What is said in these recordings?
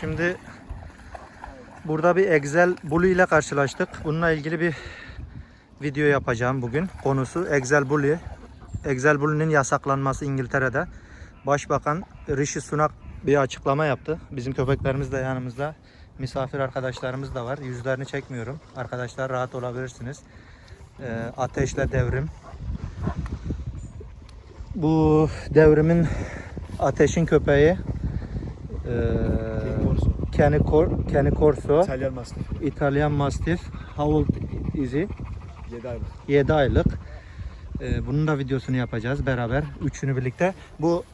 Şimdi burada bir Excel Bully ile karşılaştık. Bununla ilgili bir video yapacağım bugün. Konusu Excel Bully. Excel Bully'nin yasaklanması İngiltere'de. Başbakan Rishi Sunak bir açıklama yaptı. Bizim köpeklerimiz de yanımızda. Misafir arkadaşlarımız da var. Yüzlerini çekmiyorum. Arkadaşlar rahat olabilirsiniz. Ee, ateşle devrim. Bu devrimin ateşin köpeği ee, Kenny, Cor- Kenny Corso, İtalyan Mastiff. İtalyan Mastiff, How old is he? 7 aylık. 7 aylık. Ee, bunun da videosunu yapacağız beraber. Üçünü birlikte. Bu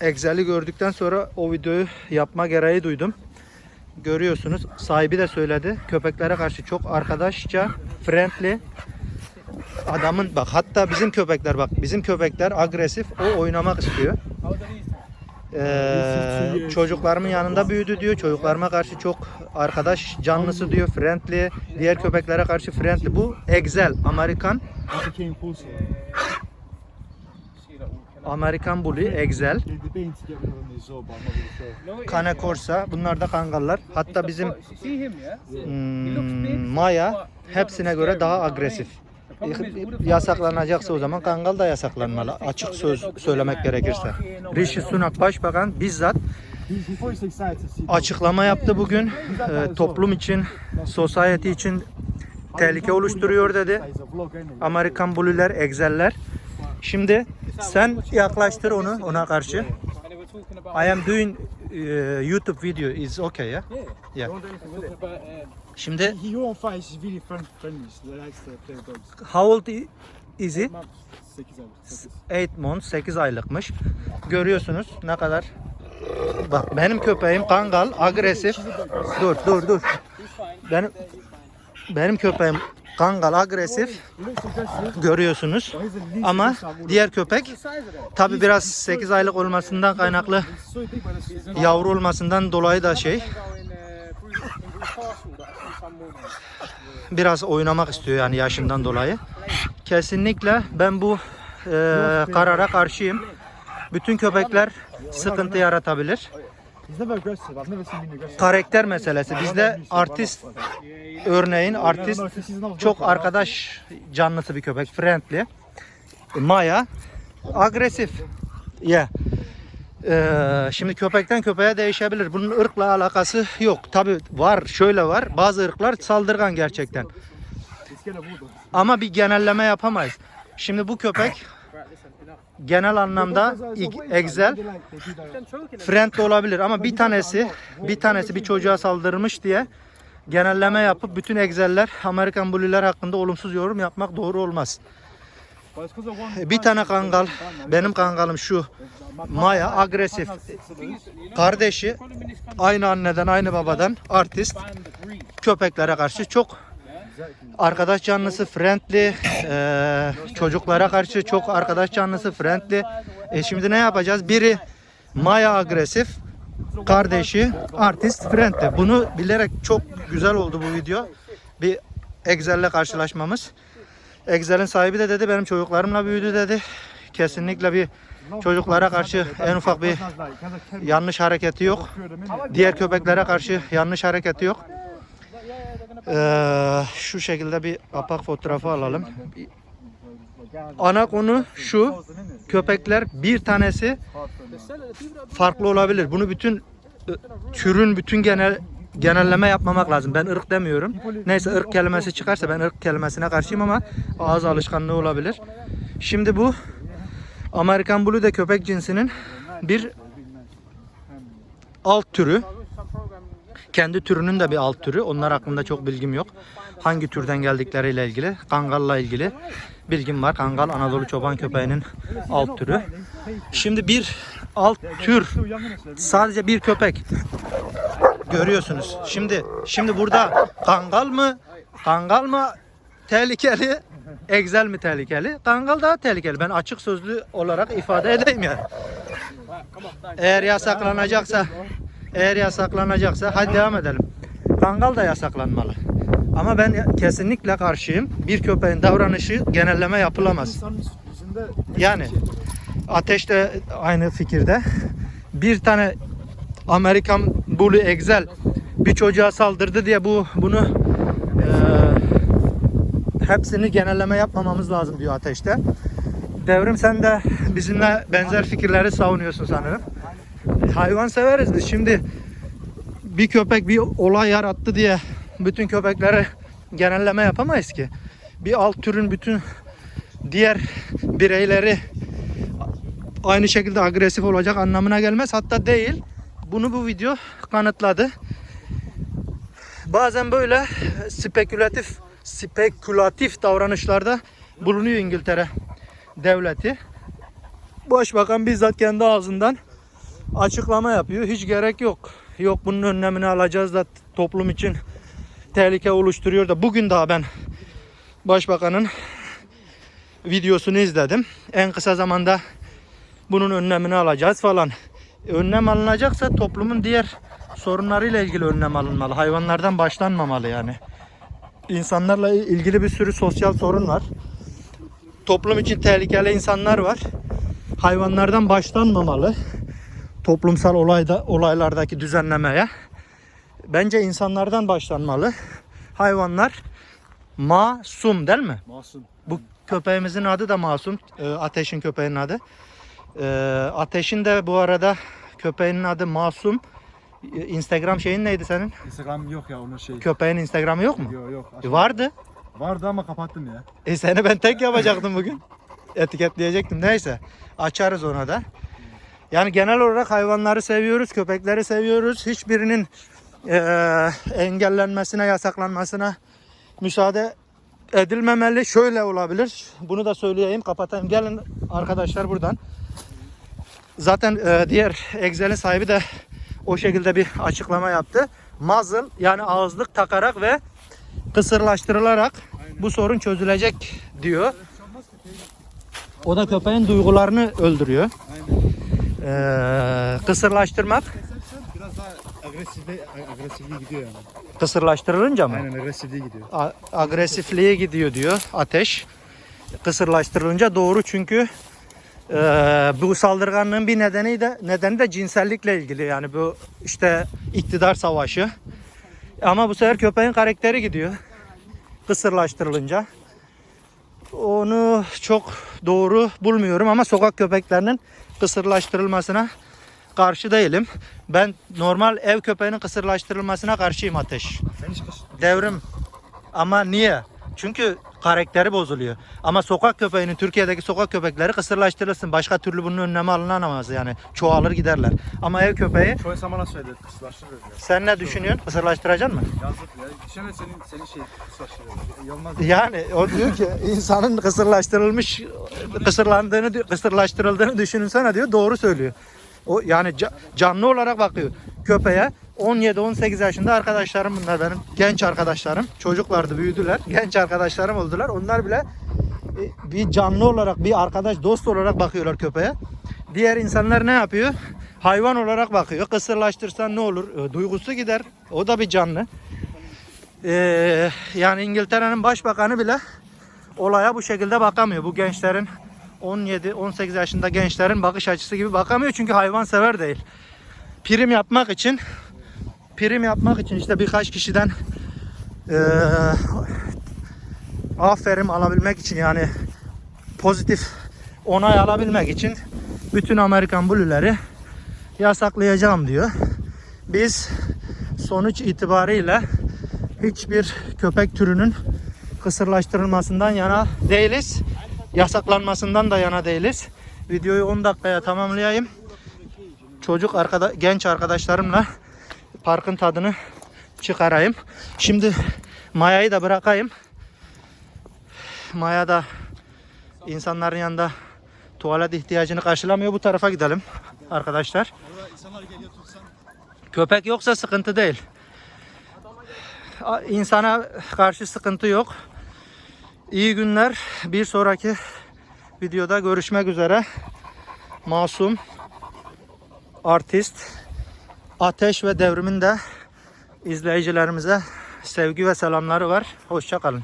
Excel'i gördükten sonra o videoyu yapma gereği duydum. Görüyorsunuz. Sahibi de söyledi. Köpeklere karşı çok arkadaşça, friendly. Adamın bak hatta bizim köpekler bak bizim köpekler agresif. O oynamak istiyor. Ee, çocuklarımın yanında büyüdü diyor. Çocuklarıma karşı çok arkadaş canlısı diyor. Friendly. Diğer köpeklere karşı friendly. Bu Excel. Amerikan. Amerikan Bully. Excel. Sure. Kane Corsa. Bunlar da kangallar. Hatta bizim hmm, Maya hepsine göre daha agresif. Yasaklanacaksa o zaman kangal da yasaklanmalı. Açık söz söylemek gerekirse. Rishi Sunak Başbakan bizzat açıklama yaptı bugün. Ee, toplum için, society için tehlike oluşturuyor dedi. Amerikan Bully'ler, Excel'ler. Şimdi sen yaklaştır onu ona karşı. I am doing uh, YouTube video is okay ya. Yeah. Yeah. Şimdi He, won't fight. He's really friend, friendly. He likes to play with dogs. how old i- is he? months. 8 aylık. 8. 8 months, 8 aylıkmış. Görüyorsunuz ne kadar. Bak benim köpeğim kangal, agresif. Dur dur dur. Benim benim köpeğim kangal, agresif. He looks aggressive. Görüyorsunuz. But he's the least Ama diğer köpek tabi biraz 8 aylık olmasından kaynaklı them. He's so big, but it's yavru olmasından dolayı da şey biraz oynamak istiyor yani yaşından dolayı. Kesinlikle ben bu e, karara karşıyım. Bütün köpekler sıkıntı yaratabilir. Karakter meselesi. Bizde artist örneğin artist çok arkadaş canlısı bir köpek. Friendly. Maya agresif. Yeah. Ee, şimdi köpekten köpeğe değişebilir. Bunun ırkla alakası yok. Tabi var, şöyle var. Bazı ırklar saldırgan gerçekten. Ama bir genelleme yapamayız. Şimdi bu köpek genel anlamda Excel friendly olabilir ama bir tanesi bir tanesi bir çocuğa saldırmış diye genelleme yapıp bütün Excel'ler Amerikan Bully'ler hakkında olumsuz yorum yapmak doğru olmaz. Bir tane kangal, benim kangalım şu. Maya agresif. Kardeşi aynı anneden aynı babadan artist. Köpeklere karşı çok arkadaş canlısı friendly. Eee, çocuklara karşı çok arkadaş canlısı friendly. E şimdi ne yapacağız? Biri Maya agresif kardeşi artist friendly. Bunu bilerek çok güzel oldu bu video. Bir Excel'le karşılaşmamız Excel'in sahibi de dedi benim çocuklarımla büyüdü dedi kesinlikle bir çocuklara karşı en ufak bir yanlış hareketi yok diğer köpeklere karşı yanlış hareketi yok ee, şu şekilde bir apak fotoğrafı alalım. Ana konu şu. Köpekler bir tanesi farklı olabilir. Bunu bütün e, türün bütün genel genelleme yapmamak lazım. Ben ırk demiyorum. Neyse ırk kelimesi çıkarsa ben ırk kelimesine karşıyım ama ağız alışkanlığı olabilir. Şimdi bu Amerikan Blue de köpek cinsinin bir alt türü. Kendi türünün de bir alt türü. Onlar hakkında çok bilgim yok. Hangi türden geldikleriyle ilgili. Kangal'la ilgili bilgim var. Kangal Anadolu çoban köpeğinin alt türü. Şimdi bir alt tür sadece bir köpek görüyorsunuz. Şimdi şimdi burada kangal mı? Kangal mı tehlikeli? Egzel mi tehlikeli? Kangal daha tehlikeli. Ben açık sözlü olarak ifade edeyim yani. Eğer yasaklanacaksa eğer yasaklanacaksa hadi devam edelim. Kangal da yasaklanmalı. Ama ben kesinlikle karşıyım. Bir köpeğin davranışı genelleme yapılamaz. Yani Ateş de aynı fikirde. Bir tane Amerikan Bulu Excel bir çocuğa saldırdı diye bu bunu eee, hepsini genelleme yapmamamız lazım diyor ateşte. Devrim sen de bizimle benzer fikirleri savunuyorsun sanırım. Hayvan severiz biz. Şimdi bir köpek bir olay yarattı diye bütün köpeklere genelleme yapamayız ki. Bir alt türün bütün diğer bireyleri aynı şekilde agresif olacak anlamına gelmez. Hatta değil. Bunu bu video kanıtladı. Bazen böyle spekülatif spekülatif davranışlarda bulunuyor İngiltere devleti. Başbakan bizzat kendi ağzından açıklama yapıyor. Hiç gerek yok. Yok bunun önlemini alacağız da toplum için tehlike oluşturuyor da bugün daha ben başbakanın videosunu izledim. En kısa zamanda bunun önlemini alacağız falan. Önlem alınacaksa toplumun diğer sorunlarıyla ilgili önlem alınmalı. Hayvanlardan başlanmamalı yani. İnsanlarla ilgili bir sürü sosyal sorun var. Toplum için tehlikeli insanlar var. Hayvanlardan başlanmamalı. Toplumsal olayda olaylardaki düzenlemeye. Bence insanlardan başlanmalı. Hayvanlar masum değil mi? Masum. Bu köpeğimizin adı da Masum. Ee, Ateş'in köpeğinin adı. Ee, Ateş'in de bu arada köpeğinin adı Masum. Ee, Instagram şeyin neydi senin? Instagram yok ya onun şey. Köpeğin Instagram'ı yok mu? Yok yok. E, vardı. Vardı ama kapattım ya. E seni ben tek yapacaktım bugün. Etiketleyecektim. Neyse. Açarız ona da. Yani genel olarak hayvanları seviyoruz, köpekleri seviyoruz. Hiçbirinin eee, engellenmesine, yasaklanmasına müsaade edilmemeli. Şöyle olabilir. Bunu da söyleyeyim, kapatayım. Gelin arkadaşlar buradan. Zaten eee, diğer Excel'in sahibi de o şekilde bir açıklama yaptı. Muzzle yani ağızlık takarak ve kısırlaştırılarak bu sorun çözülecek diyor. O da köpeğin duygularını öldürüyor. Ee, kısırlaştırmak Biraz daha agresifliğe, agresifliğe gidiyor yani. kısırlaştırılınca mı? Aynen agresifliğe gidiyor. A- agresifliğe gidiyor diyor ateş. Kısırlaştırılınca doğru çünkü e, bu saldırganlığın bir nedeni de nedeni de cinsellikle ilgili yani bu işte iktidar savaşı. Ama bu sefer köpeğin karakteri gidiyor kısırlaştırılınca. Onu çok doğru bulmuyorum ama sokak köpeklerinin kısırlaştırılmasına karşı değilim. Ben normal ev köpeğinin kısırlaştırılmasına karşıyım ateş. Devrim. Ama niye? Çünkü karakteri bozuluyor. Ama sokak köpeğinin Türkiye'deki sokak köpekleri kısırlaştırılsın. Başka türlü bunun önlemi alınamaz yani. Çoğalır giderler. Ama ev köpeği Çoğu insan bana söyledi kısılaştırırız ya. sen ne düşünüyorsun? Kısırlaştıracaksın mı? Yazık ya. Düşünsene senin, senin şey kısılaştırıyorlar. E, Olmaz. Yani o diyor ki insanın kısırlaştırılmış, kısırlandığını, kısırlaştırıldığını düşünsene diyor. Doğru söylüyor. O yani ca- canlı olarak bakıyor köpeğe. 17-18 yaşında arkadaşlarım bunlar benim. Genç arkadaşlarım. Çocuklardı, büyüdüler. Genç arkadaşlarım oldular. Onlar bile e, bir canlı olarak, bir arkadaş, dost olarak bakıyorlar köpeğe. Diğer insanlar ne yapıyor? Hayvan olarak bakıyor. Kısırlaştırsan ne olur? E, Duygusu gider. O da bir canlı. Ee, yani İngiltere'nin başbakanı bile olaya bu şekilde bakamıyor. Bu gençlerin 17-18 yaşında gençlerin bakış açısı gibi bakamıyor çünkü hayvan sever değil. Prim yapmak için prim yapmak için işte birkaç kişiden eee aferin alabilmek için yani pozitif onay alabilmek için bütün Amerikan Blue'leri yasaklayacağım diyor. Biz sonuç itibariyle hiçbir köpek türünün kısırlaştırılmasından yana değiliz. Yasaklanmasından da yana değiliz. Videoyu 10 dakikaya tamamlayayım. Çocuk arkada genç arkadaşlarımla parkın tadını çıkarayım. Şimdi Maya'yı da bırakayım. Maya da insanların yanında tuvalet ihtiyacını karşılamıyor. Bu tarafa gidelim arkadaşlar. Köpek yoksa sıkıntı değil. İnsana karşı sıkıntı yok. İyi günler. Bir sonraki videoda görüşmek üzere. Masum, artist, ateş ve devrimin de izleyicilerimize sevgi ve selamları var. Hoşça kalın.